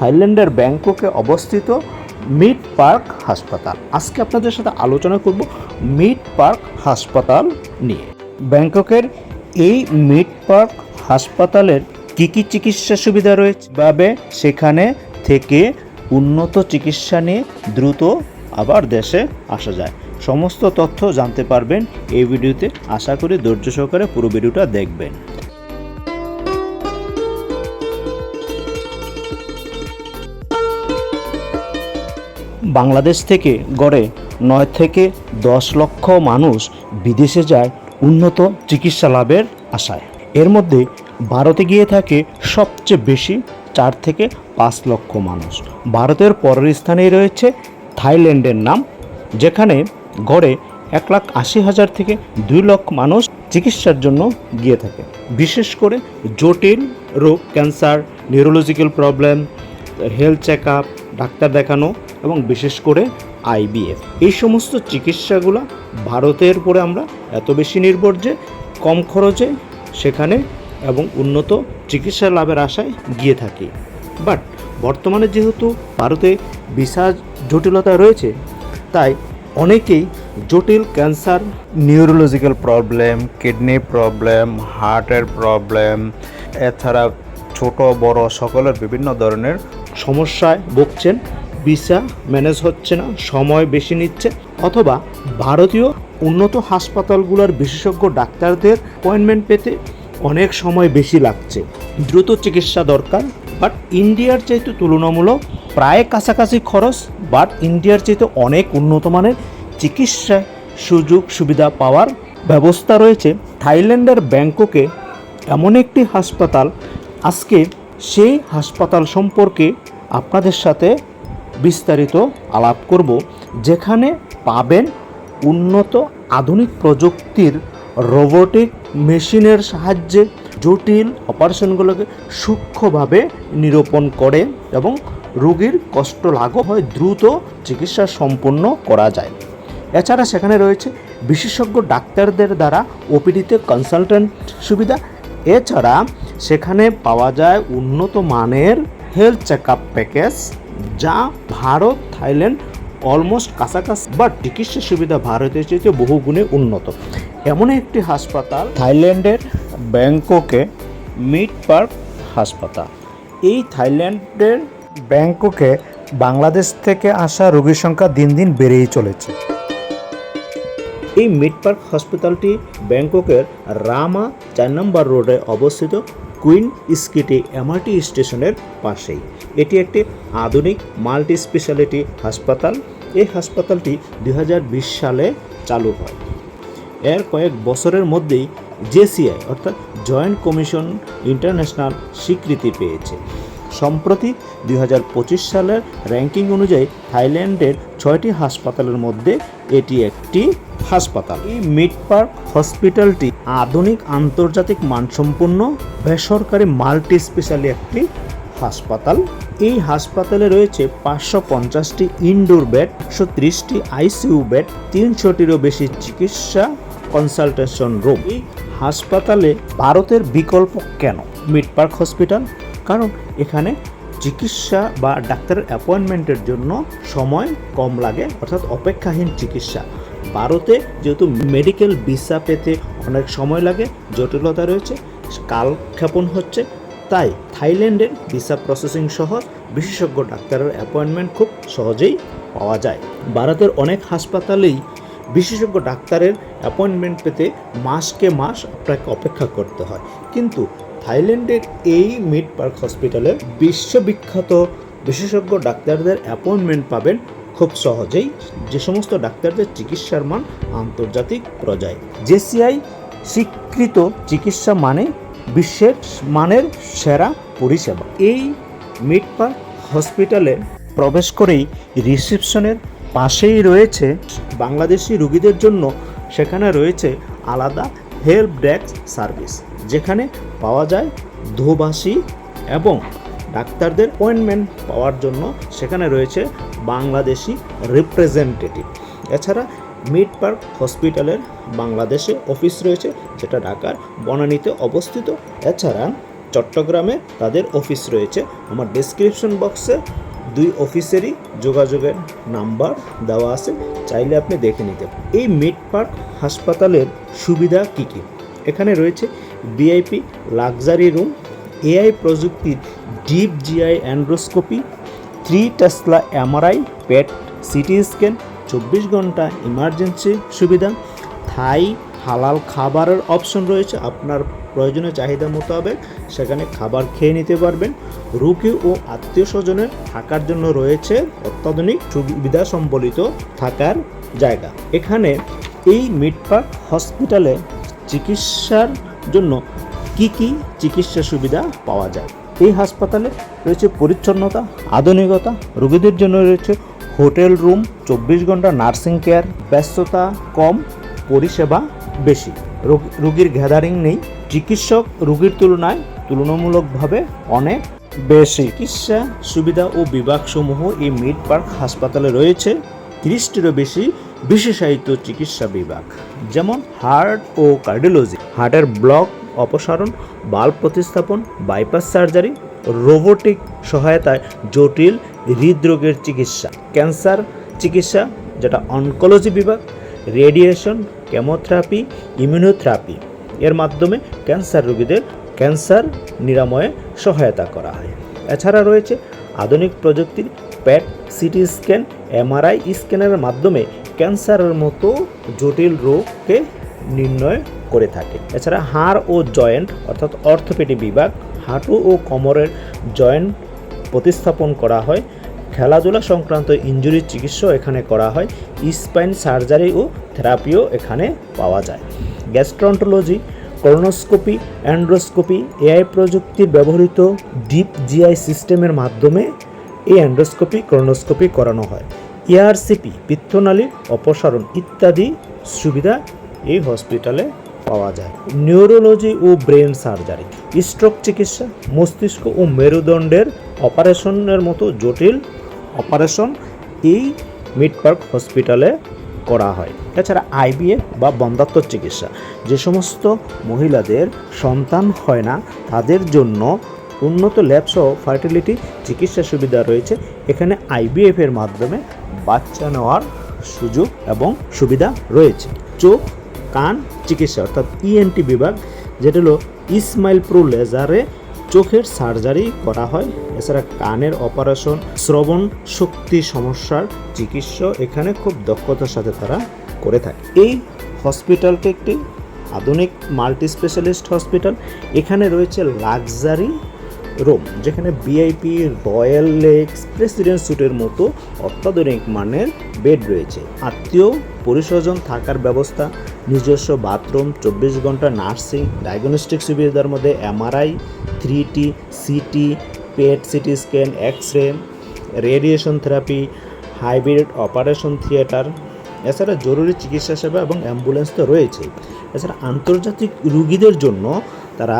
থাইল্যান্ডের ব্যাংককে অবস্থিত মিড পার্ক হাসপাতাল। আজকে আপনাদের সাথে আলোচনা করব মিড পার্ক হাসপাতাল নিয়ে। ব্যাংককের এই মিড পার্ক হাসপাতালের কী কী চিকিৎসা সুবিধা রয়েছে? ভাবে সেখানে থেকে উন্নত চিকিৎসা নিয়ে দ্রুত আবার দেশে আসা যায়। সমস্ত তথ্য জানতে পারবেন এই ভিডিওতে। আশা করি ধৈর্য সহকারে পুরো ভিডিওটা দেখবেন। বাংলাদেশ থেকে গড়ে নয় থেকে দশ লক্ষ মানুষ বিদেশে যায় উন্নত চিকিৎসা লাভের আশায়। এর মধ্যে ভারতে গিয়ে থাকে সবচেয়ে বেশি চার থেকে পাঁচ লক্ষ মানুষ। ভারতের পরের স্থানেই রয়েছে থাইল্যান্ডের নাম, যেখানে গড়ে এক লাখ আশি হাজার থেকে দুই লক্ষ মানুষ চিকিৎসার জন্য গিয়ে থাকে। বিশেষ করে জটিল রোগ, cancer neurological problem health check up doctor দেখানো এবং বিশেষ করে আইবিএফ এই সমস্ত চিকিৎসাগুলো ভারতের উপরে আমরা এত বেশি নির্ভর যে কম খরচে সেখানে এবং উন্নত চিকিৎসা লাভের আশায় গিয়ে থাকি। বাট বর্তমানে যেহেতু ভারতে ভিসা জটিলতা রয়েছে তাই অনেকেই জটিল cancer neurological problem kidney problem হার্টের প্রবলেম এছাড়া ছোট বড় সকলের বিভিন্ন ধরনের সমস্যায় ভুগছেন ভিসা ম্যানেজ হচ্ছে না, সময় বেশি নিচ্ছে, অথবা ভারতীয় উন্নত হাসপাতালগুলোর বিশেষজ্ঞ ডাক্তারদের অ্যাপয়েন্টমেন্ট পেতে অনেক সময় বেশি লাগছে। দ্রুত চিকিৎসা দরকার বাট ইন্ডিয়ার চাইতে তুলনামূলক প্রায় কাছাকাছি খরচ বাট ইন্ডিয়ার চাইতে অনেক উন্নত মানের চিকিৎসা সুযোগ সুবিধা পাওয়ার ব্যবস্থা রয়েছে। থাইল্যান্ডের ব্যাংককে এমন একটি হাসপাতাল, আজকে সেই হাসপাতাল সম্পর্কে আপনাদের সাথে বিস্তারিত আলাপ করব, যেখানে পাবেন উন্নত আধুনিক প্রযুক্তির রোবোটিক মেশিনের সাহায্যে জটিল অপারেশনগুলোকে সূক্ষ্মভাবে নিরূপণ করে এবং রোগীর কষ্ট লাঘব হয় দ্রুত চিকিৎসা সম্পন্ন করা যায়। এছাড়া সেখানে রয়েছে বিশেষজ্ঞ ডাক্তারদের দ্বারা ওপিডিতে কনসালটেন্ট সুবিধা। এছাড়া সেখানে পাওয়া যায় উন্নত মানের হেলথ চেক আপ প্যাকেজ যা ভারত, থাইল্যান্ড অলমোস্ট কাছাকাছি। বা চিকিৎসা সুবিধা ভারতের চেয়ে বহু গুণে উন্নত। এমন একটি হাসপাতাল থাইল্যান্ডের ব্যাংককে মিড পার্ক হাসপাতাল। এই থাইল্যান্ডের ব্যাংককে বাংলাদেশ থেকে আসা রোগীর সংখ্যা দিন দিন বেড়েই চলেছে। এই মিড পার্ক হসপিটালটি ব্যাংককের রামা চার নম্বর রোডে অবস্থিত। কুইন স্কিটি এমআরটি স্টেশনের পাশেই। এটি একটি আধুনিক মাল্টি স্পেশালিটি হাসপাতাল। এই হাসপাতালটি দু হাজার বিশ সালে চালু হয়। এর কয়েক বছরের মধ্যেই জেসিআই অর্থাৎ জয়েন্ট কমিশন ইন্টারন্যাশনাল স্বীকৃতি পেয়েছে। সম্প্রতি দুই হাজার পঁচিশ সালের র্যাঙ্কিং অনুযায়ী থাইল্যান্ডের ছয়টি হাসপাতালের মধ্যে এটি একটি হাসপাতাল। এই মিড পার্ক হসপিটালটি আধুনিক আন্তর্জাতিক মানসম্পন্ন, বেসরকারি মাল্টি স্পেশালি একটি হাসপাতাল। এই হাসপাতালে রয়েছে পাঁচশো পঞ্চাশটি ইনডোর বেড, একশো ত্রিশটি আইসিইউ বেড, তিনশোটিরও বেশি চিকিৎসা কনসালটেশন রুম। এই হাসপাতালে ভারতের বিকল্প কেন? মিড পার্ক হসপিটাল কারণ এখানে চিকিৎসা বা ডাক্তারের অ্যাপয়েন্টমেন্টের জন্য সময় কম লাগে, অর্থাৎ অপেক্ষাহীন চিকিৎসা। ভারতে যেহেতু মেডিকেল ভিসা পেতে অনেক সময় লাগে, জটিলতা রয়েছে কালক্ষেপণ হচ্ছে, তাই থাইল্যান্ডের ভিসা প্রসেসিং সহজ বিশেষজ্ঞ ডাক্তারের অ্যাপয়েন্টমেন্ট খুব সহজেই পাওয়া যায়। ভারতের অনেক হাসপাতালেই বিশেষজ্ঞ ডাক্তারের অ্যাপয়েন্টমেন্ট পেতে মাসকে মাস আপনাকে অপেক্ষা করতে হয়। কিন্তু থাইল্যান্ডের এই মিড পার্ক হসপিটালে বিশ্ববিখ্যাত বিশেষজ্ঞ ডাক্তারদের অ্যাপয়েন্টমেন্ট পাবেন খুব সহজেই। যে সমস্ত ডাক্তারদের চিকিৎসার মান আন্তর্জাতিক পর্যায়ে। জেসিআই স্বীকৃত চিকিৎসা মানে বিশ্বের মানের সেরা পরিষেবা। এই মিড পার্ক হসপিটালে প্রবেশ করেই রিসেপশনের পাশেই রয়েছে বাংলাদেশি রুগীদের জন্য। সেখানে রয়েছে আলাদা হেল্প ডেস্ক সার্ভিস, যেখানে পাওয়া যায় ধোবাসী এবং ডাক্তারদের অ্যাপয়েন্টমেন্ট পাওয়ার জন্য সেখানে রয়েছে বাংলাদেশি রিপ্রেজেন্টেটিভ। এছাড়া মিড পার্ক হসপিটালের বাংলাদেশে অফিস রয়েছে, যেটা ঢাকার বনানীতে অবস্থিত। এছাড়া চট্টগ্রামে তাদের অফিস রয়েছে। আমার ডেসক্রিপশন বক্সে দুই অফিসেরই যোগাযোগের নাম্বার দেওয়া আছে, চাইলে আপনি দেখে নিতে। এই মিড পার্ক হাসপাতালের সুবিধা কী কী? এখানে রয়েছে ভিআইপি, লাক্সারি রুম, এআই প্রযুক্তির deep GI endoscopy, three tesla MRI, PET CT scan, চব্বিশ ঘণ্টা ইমার্জেন্সি সুবিধা, থাই হালাল খাবারের অপশন রয়েছে। আপনার প্রয়োজনীয় চাহিদা মোতাবেক সেখানে খাবার খেয়ে নিতে পারবেন। রোগী ও আত্মীয় স্বজনের থাকার জন্য রয়েছে অত্যাধুনিক সুবিধা সম্বলিত থাকার জায়গা। এখানে এই মিটপার্ক হসপিটালে চিকিৎসার জন্য কি কি চিকিৎসা সুবিধা পাওয়া যায়? এই হাসপাতালে রয়েছে পরিচ্ছন্নতা, আধুনিকতা, রোগীদের জন্য রয়েছে হোটেল রুম, চব্বিশ ঘণ্টা নার্সিং কেয়ার, ব্যস্ততা কম, পরিষেবা বেশি। রোগ- রোগীর গ্যাদারিং নেই, চিকিৎসক রোগীর তুলনায় তুলনামূলকভাবে অনেক বেশি। চিকিৎসা সুবিধা ও বিভাগসমূহ এই মিড পার্ক হাসপাতালে রয়েছে। তিরিশটিরও বেশি বিশেষায়িত চিকিৎসা বিভাগ, যেমন হার্ট ও কার্ডিওলজি, হার্টের ব্লক অপসারণ, বাল্ব প্রতিস্থাপন, বাইপাস সার্জারি, রোবোটিক সহায়তায় জটিল হৃদরোগের চিকিৎসা, ক্যান্সার চিকিৎসা, যেটা অনকোলজি বিভাগ, রেডিয়েশন, কেমোথেরাপি, ইমিউনোথেরাপি। এর মাধ্যমে ক্যান্সার রোগীদের ক্যান্সার নিরাময়ে সহায়তা করা হয়। এছাড়া রয়েছে আধুনিক প্রযুক্তির প্যাট সিটি স্ক্যান, এমআরআই স্ক্যানের মাধ্যমে ক্যান্সারের মতো জটিল রোগকে নির্ণয় করে থাকে। এছাড়া হাড় ও জয়েন্ট, অর্থাৎ অর্থোপেডি বিভাগ, হাঁটু ও কোমরের জয়েন্ট প্রতিস্থাপন করা হয়। খেলাধুলা সংক্রান্ত ইঞ্জুরির চিকিৎসাও এখানে করা হয়। স্পাইন সার্জারি ও থেরাপিও এখানে পাওয়া যায়। গ্যাস্ট্রন্টোলজি করোনোস্কোপি অ্যান্ড্রোস্কোপি, এআই প্রযুক্তির ব্যবহৃত ডিপ জিআই সিস্টেমের মাধ্যমে এই অ্যান্ড্রোস্কোপি করোনোস্কোপি করানো হয়। এআরসিপি পিত্তনালী, অপসারণ ইত্যাদি সুবিধা এই হসপিটালে পাওয়া যায়। নিউরোলজি ও ব্রেন সার্জারি, স্ট্রোক চিকিৎসা, মস্তিষ্ক ও মেরুদণ্ডের অপারেশনের মতো জটিল অপারেশন এই মিড পার্ক হসপিটালে করা হয়। এছাড়া আইবিএফ বা বন্ধাত্ম চিকিৎসা, যে সমস্ত মহিলাদের সন্তান হয় না, তাদের জন্য উন্নত ল্যাবসহ ফার্টিলিটি চিকিৎসা সুবিধা রয়েছে। এখানে আইবিএফের মাধ্যমে বাচ্চা নেওয়ার সুযোগ এবং সুবিধা রয়েছে। চোখ, কান চিকিৎসা, অর্থাৎ ইএনটি বিভাগ, যেটা হলো ইসমাইল প্রো লেজারে চোখের সার্জারি করা হয়। এছাড়া কানের অপারেশন, শ্রবণ শক্তি সমস্যার চিকিৎসা এখানে খুব দক্ষতার সাথে তারা করে থাকে। এই হসপিটালটি একটি আধুনিক মাল্টি স্পেশালিস্ট হসপিটাল। এখানে রয়েছে লাক্সারি রুম, যেখানে ভিআইপি রয়্যাল লেক্স প্রেসিডেন্ট স্যুটের মতো অত্যাধুনিক মানের বেড রয়েছে। আত্মীয়, পরিস্বজন থাকার ব্যবস্থা, নিজস্ব বাথরুম, চব্বিশ ঘণ্টা নার্সিং, ডায়াগনস্টিক সুবিধার মধ্যে MRI three T CT, PET, CT scan X ray radiation therapy, hybrid operation theatre, এছাড়া জরুরি চিকিৎসা সেবা এবং অ্যাম্বুলেন্স তো রয়েছে এছাড়া আন্তর্জাতিক রুগীদের জন্য তারা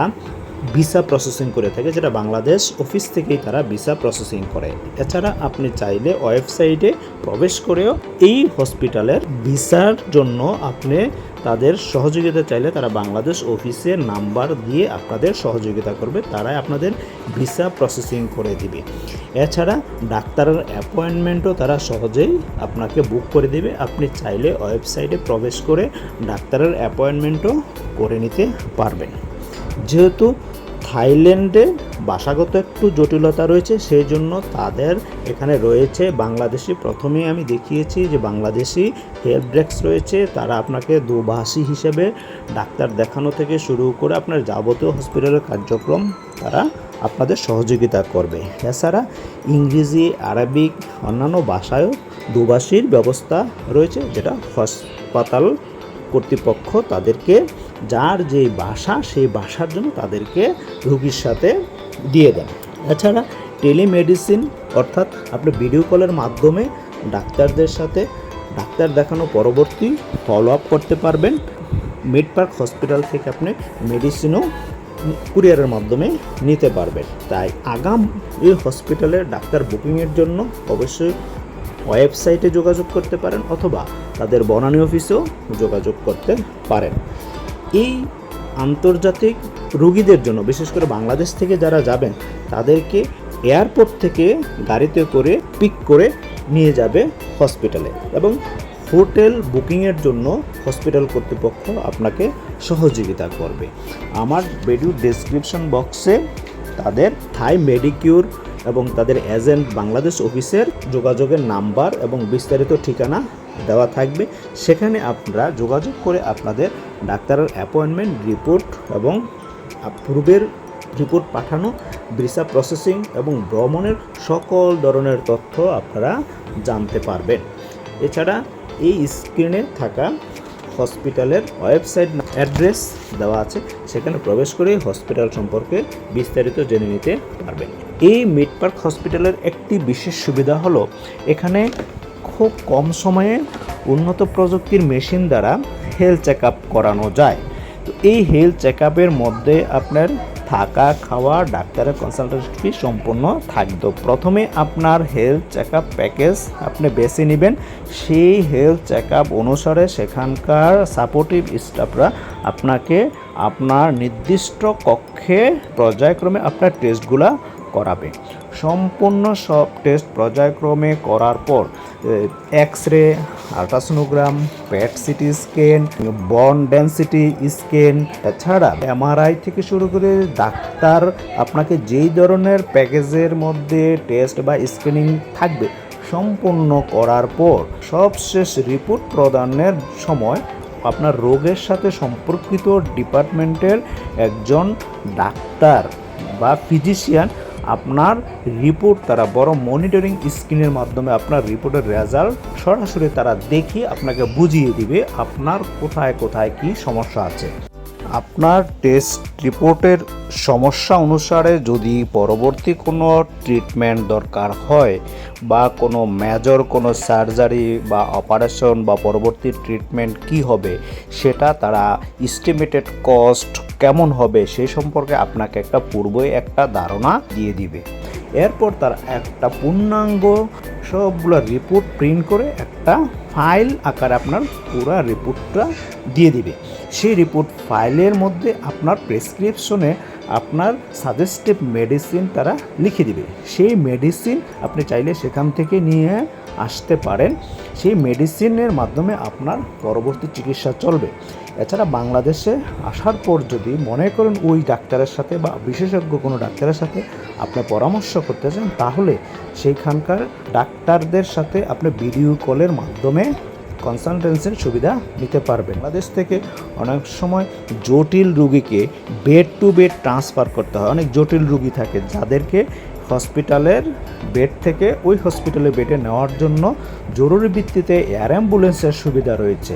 ভিসা প্রসেসিং করে থাকে, যেটা বাংলাদেশ অফিস থেকেই তারা ভিসা প্রসেসিং করে। এছাড়া আপনি চাইলে ওয়েবসাইটে প্রবেশ করেও এই হসপিটালের ভিসার জন্য আপনি তাদের সহযোগিতা চাইলে তারা বাংলাদেশ অফিসের নাম্বার দিয়ে আপনাদের সহযোগিতা করবে, তারাই আপনাদের ভিসা প্রসেসিং করে দিবে। এছাড়া ডাক্তারের অ্যাপয়েন্টমেন্টও তারা সহজেই আপনাকে বুক করে দিবে। আপনি চাইলে ওয়েবসাইটে প্রবেশ করে ডাক্তারের অ্যাপয়েন্টমেন্টও করে নিতে পারবেন। যেহেতু থাইল্যান্ডে ভাষাগত একটু জটিলতা রয়েছে, সেই জন্য তাদের এখানে রয়েছে বাংলাদেশি। প্রথমেই আমি দেখিয়েছি যে বাংলাদেশি হেল্প ডেস্ক রয়েছে, তারা আপনাকে দুভাষী হিসেবে ডাক্তার দেখানো থেকে শুরু করে আপনার যাবতীয় হসপিটালের কার্যক্রম তারা আপনাদের সহযোগিতা করবে। এছাড়া ইংরেজি, আরবিক, অন্যান্য ভাষায়ও দুভাষীর ব্যবস্থা রয়েছে, যেটা হাসপাতাল কর্তৃপক্ষ তাদেরকে যার যে বাসা, সেই বাসার জন্য তাদেরকে রোগীর সাথে দিয়ে দেন। এছাড়া টেলিমেডিসিন, অর্থাৎ আপনি ভিডিও কলের মাধ্যমে ডাক্তারদের সাথে ডাক্তার দেখানো পরবর্তী ফলো আপ করতে পারবেন। মিড পার্ক হসপিটাল থেকে আপনি মেডিসিনও কুরিয়ারের মাধ্যমে নিতে পারবেন। তাই আগাম এই হসপিটালের ডাক্তার বুকিংয়ের জন্য অবশ্যই ওয়েবসাইটে যোগাযোগ করতে পারেন, অথবা তাদের বনানী অফিসেও যোগাযোগ করতে পারেন। এই আন্তর্জাতিক রুগীদের জন্য, বিশেষ করে বাংলাদেশ থেকে যারা যাবেন, তাদেরকে এয়ারপোর্ট থেকে গাড়িতে করে পিক করে নিয়ে যাবে হসপিটালে এবং হোটেল বুকিংয়ের জন্য হসপিটাল কর্তৃপক্ষ আপনাকে সহযোগিতা করবে। আমার ভিডিও ডেসক্রিপশন বক্সে তাদের থাই মেডিকিউর এবং তাদের এজেন্ট বাংলাদেশ অফিসের যোগাযোগের নাম্বার এবং বিস্তারিত ঠিকানা দেওয়া থাকবে। সেখানে আপনারা যোগাযোগ করে আপনাদের ডাক্তারের অ্যাপয়েন্টমেন্ট রিপোর্ট এবং পূর্বের রিপোর্ট পাঠানো, ভিসা প্রসেসিং এবং ভ্রমণের সকল ধরনের তথ্য আপনারা জানতে পারবেন। এছাড়া এই স্ক্রিনে থাকা হসপিটালের ওয়েবসাইট অ্যাড্রেস দেওয়া আছে। সেখানে প্রবেশ করে হসপিটাল সম্পর্কে বিস্তারিত জেনে নিতে পারবেন। এই মিড পার্ক হসপিটালের একটি বিশেষ সুবিধা হলো, এখানে খুব কম সময়ে উন্নত প্রযুক্তির মেশিন দ্বারা হেলথ চেক আপ করানো যায়। তো এই হেলথ চেক আপের মধ্যে আপনার থাকা, খাওয়া, ডাক্তারের কনসালটেন্সি ফি সম্পূর্ণ থাকবে। প্রথমে আপনার হেলথ চেক আপ প্যাকেজ আপনি বেছে নেবেন। সেই হেলথ চেক আপ অনুসারে সেখানকার সাপোর্টিভ স্টাফরা আপনাকে আপনার নির্দিষ্ট কক্ষে পর্যায়ক্রমে আপনার টেস্টগুলা করাবে। সম্পূর্ণ সব টেস্ট পর্যায়ক্রমে করার পর X ray ultrasonogram PET CT scan bone density scan এছাড়া এমআরআই থেকে শুরু করে ডাক্তার আপনাকে যেই ধরনের প্যাকেজের মধ্যে টেস্ট বা স্ক্যানিং থাকবে, সম্পূর্ণ করার পর সবশেষ রিপোর্ট প্রদানের সময় আপনার রোগের সাথে সম্পর্কিত ডিপার্টমেন্টের একজন ডাক্তার বা ফিজিশিয়ান আপনার রিপোর্ট তারা বড় মনিটরিং স্ক্রিনের মাধ্যমে আপনার রিপোর্টের রেজাল্ট সরাসরি তারা দেখে আপনাকে বুঝিয়ে দিবে আপনার কোথায় কোথায় কি সমস্যা আছে। আপনার টেস্ট রিপোর্টের সমস্যা অনুসারে যদি পরবর্তী কোনো ট্রিটমেন্ট দরকার হয় বা কোনো মেজর কোনো সার্জারি বা অপারেশন বা পরবর্তী ট্রিটমেন্ট কি হবে, সেটা তারা এস্টিমেটেড কস্ট কেমন হবে সেই সম্পর্কে আপনাকে একটা পূর্বই একটা ধারণা দিয়ে দিবে। এরপর তার একটা পূর্ণাঙ্গ সবগুলো রিপোর্ট প্রিন্ট করে একটা ফাইল আকারে আপনার পুরো রিপোর্টটা দিয়ে দিবে। সেই রিপোর্ট ফাইলের মধ্যে আপনার প্রেসক্রিপশনে আপনার সাজেস্টিভ মেডিসিন তারা লিখে দিবে। সেই মেডিসিন আপনি চাইলে সেখান থেকে নিয়ে আসতে পারেন, সেই মেডিসিনের মাধ্যমে আপনার পরবর্তী চিকিৎসা চলবে। এছাড়া বাংলাদেশে আসার পর যদি মনে করেন ওই ডাক্তারের সাথে বা বিশেষজ্ঞ কোনো ডাক্তারের সাথে আপনি পরামর্শ করতে চান, তাহলে সেইখানকার ডাক্তারদের সাথে আপনি ভিডিও কলের মাধ্যমে কনসালটেন্সির সুবিধা নিতে পারবেন। বাংলাদেশ থেকে অনেক সময় জটিল রুগীকে বেড টু বেড ট্রান্সফার করতে হয়। অনেক জটিল রুগী থাকে, যাদেরকে হসপিটালের বেড থেকে ওই হসপিটালে বেডে নেওয়ার জন্য জরুরি ভিত্তিতে এয়ার অ্যাম্বুলেন্সের সুবিধা রয়েছে।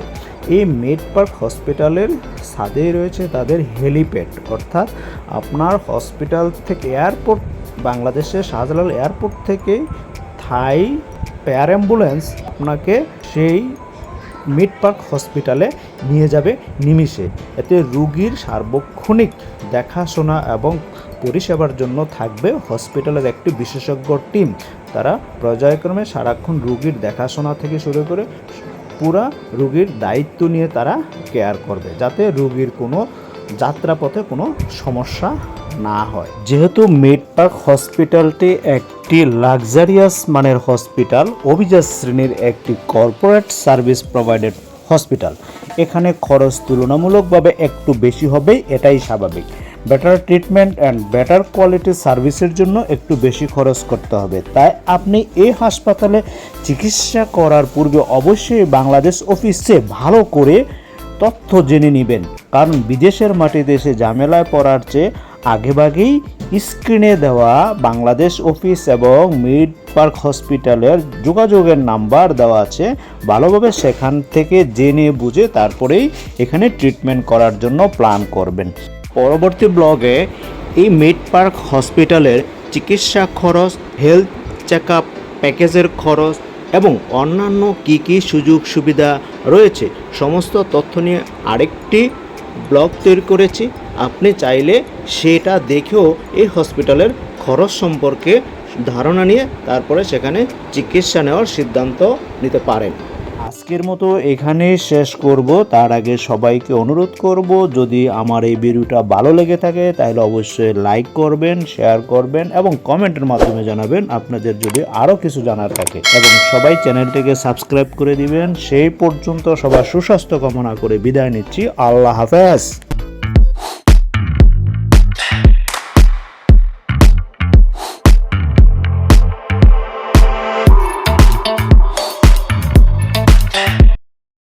এই মেড পার্ক হসপিটালের ছাদেই রয়েছে তাদের হেলিপ্যাড। অর্থাৎ আপনার হসপিটাল থেকে এয়ারপোর্ট, বাংলাদেশের শাহজালাল এয়ারপোর্ট থেকে থাই এয়ার অ্যাম্বুলেন্স আপনাকে সেই মিড পার্ক হসপিটালে নিয়ে যাবে নিমিষে। এতে রুগীর সার্বক্ষণিক দেখাশোনা এবং পরিষেবার জন্য থাকবে হসপিটালের একটি বিশেষজ্ঞ টিম। তারা পর্যায়ক্রমে সারাক্ষণ রুগীর দেখাশোনা থেকে শুরু করে পুরা রুগীর দায়িত্ব নিয়ে তারা কেয়ার করবে, যাতে রুগীর কোনো যাত্রাপথে কোনো সমস্যা না হয়। যেহেতু মিড পার্ক হসপিটালটি একটি লাক্সারিয়াস মানের হসপিটাল, অভিজাত শ্রেণির একটি কর্পোরেট সার্ভিস প্রোভাইডেড হসপিটাল। এখানে খরচ তুলনামূলকভাবে একটু বেশি হবে, এটাই স্বাভাবিক। Better treatment and better quality সার্ভিসের জন্য একটু বেশি খরচ করতে হবে। তাই আপনি এই হাসপাতালে চিকিৎসা করার পূর্বে অবশ্যই বাংলাদেশ অফিসে ভালো করে তথ্য জেনে নেবেন। কারণ বিদেশের মাটিতে এসে ঝামেলায় পড়ার চেয়ে আগেভাগেই স্ক্রিনে দেওয়া বাংলাদেশ অফিস এবং মিড পার্ক হসপিটালের যোগাযোগের নাম্বার দেওয়া আছে। ভালোভাবে সেখান থেকে জেনে বুঝে তারপরেই এখানে ট্রিটমেন্ট করার জন্য প্ল্যান করবেন। পরবর্তী ব্লগে এই মিড পার্ক হসপিটালের চিকিৎসা খরচ, হেলথ চেক আপ প্যাকেজের খরচ এবং অন্যান্য কী কী সুযোগ সুবিধা রয়েছে, সমস্ত তথ্য নিয়ে আরেকটি ব্লগ তৈরি করেছি। আপনি চাইলে সেটা দেখেও এই হসপিটালের খরচ সম্পর্কে ধারণা নিয়ে তারপরে সেখানে চিকিৎসা নেওয়ার সিদ্ধান্ত নিতে পারেন। আজকের মতো এখানেই শেষ করব। তার আগে সবাইকে অনুরোধ করব, যদি আমার এই ভিডিওটা ভালো লেগে থাকে, তাহলে অবশ্যই লাইক করবেন, শেয়ার করবেন এবং কমেন্টের মাধ্যমে জানাবেন আপনাদের যদি আরও কিছু জানার থাকে। এবং সবাই চ্যানেলটিকে সাবস্ক্রাইব করে দিবেন। সেই পর্যন্ত সবার সুস্বাস্থ্য কামনা করে বিদায় নিচ্ছি। আল্লাহ হাফেজ।